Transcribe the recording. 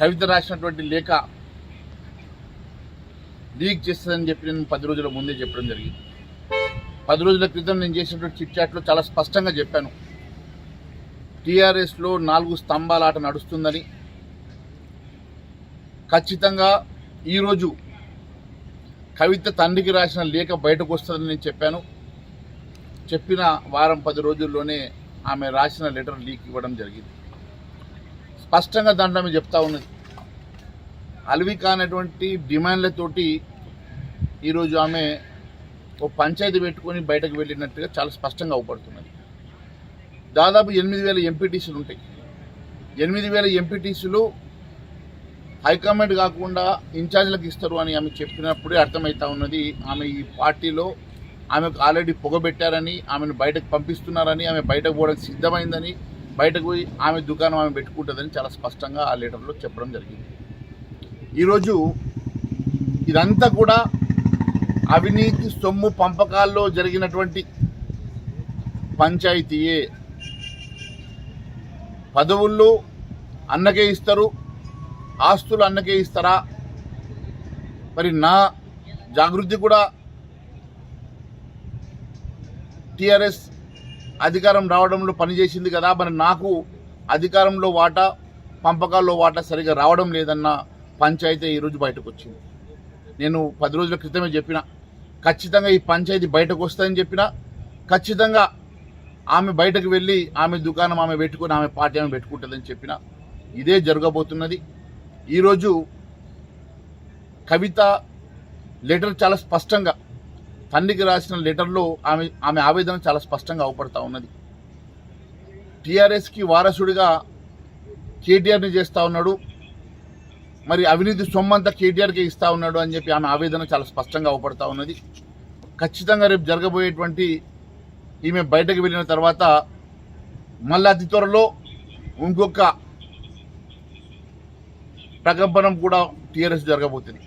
కవిత రాసినటువంటి లేఖ లీక్ చేస్తుందని చెప్పి నేను పది రోజుల ముందే చెప్పడం జరిగింది. పది రోజుల క్రితం నేను చేసినటువంటి చిట్ చాట్లో చాలా స్పష్టంగా చెప్పాను. టీఆర్ఎస్లో నాలుగు స్తంభాల ఆట నడుస్తుందని. ఖచ్చితంగా ఈరోజు కవిత తండ్రికి రాసిన లేఖ బయటకు వస్తుందని నేను చెప్పాను. చెప్పిన వారం పది రోజుల్లోనే ఆమె రాసిన లెటర్ లీక్ ఇవ్వడం జరిగింది. స్పష్టంగా దాంట్లో ఆమె చెప్తా ఉన్నది. అలవి కానటువంటి డిమాండ్లతోటి ఈరోజు ఆమె ఓ పంచాయతీ పెట్టుకొని బయటకు వెళ్ళినట్టుగా చాలా స్పష్టంగా అవుపడుతున్నది. దాదాపు ఎనిమిది వేల ఎంపీటీసీలు ఉంటాయి. ఎనిమిది వేల ఎంపీటీసీలు హైకమాండ్ కాకుండా ఇన్ఛార్జ్లకు ఇస్తారు అని ఆమె చెప్పినప్పుడే అర్థమవుతా ఉన్నది. ఆమె ఈ పార్టీలో ఆమెకు ఆల్రెడీ పొగబెట్టారని ఆమెను బయటకు పంపిస్తున్నారని ఆమె బయటకు పోవడానికి సిద్ధమైందని బయటకు పోయి ఆమె దుకాణం ఆమె పెట్టుకుంటుందని చాలా స్పష్టంగా ఆ లెటర్లో చెప్పడం జరిగింది. ఈరోజు ఇదంతా కూడా అవినీతి సొమ్ము పంపకాల్లో జరిగినటువంటి పంచాయతీయే. పదవుల్లో అన్నకే ఇస్తారు ఆస్తులు అన్నకే ఇస్తారా? మరి నా జాగృతి కూడా టిఆర్ఎస్ అధికారం రావడంలో పనిచేసింది కదా మరి నాకు అధికారంలో వాటా పంపకాల్లో వాటా సరిగా రావడం లేదన్న పంచాయతీ ఈరోజు బయటకు వచ్చింది నేను పది రోజుల క్రితమే చెప్పిన ఖచ్చితంగా ఈ పంచాయతీ బయటకు వస్తుందని చెప్పిన ఖచ్చితంగా ఆమె బయటకు వెళ్ళి ఆమె దుకాణం ఆమె పెట్టుకొని ఆమె పార్టీ ఆమె పెట్టుకుంటుందని చెప్పిన ఇదే జరగబోతున్నది. ఈరోజు కవిత లెటర్ చాలా స్పష్టంగా తండ్రికి రాసిన లెటర్లో ఆమె ఆమె ఆవేదన చాలా స్పష్టంగా అవపడతా ఉన్నది. టీఆర్ఎస్కి వారసుడిగా కేటీఆర్ని చేస్తూ ఉన్నాడు. మరి అవినీతి సొమ్మంతా కేటీఆర్కే ఇస్తూ ఉన్నాడు అని చెప్పి ఆమె ఆవేదన చాలా స్పష్టంగా అవపడతా ఉన్నది. ఖచ్చితంగా రేపు జరగబోయేటువంటి ఈమె బయటకు వెళ్ళిన తర్వాత మళ్ళీ అతి త్వరలో ఇంకొక ప్రకంపనం కూడా టీఆర్ఎస్ జరగబోతుంది.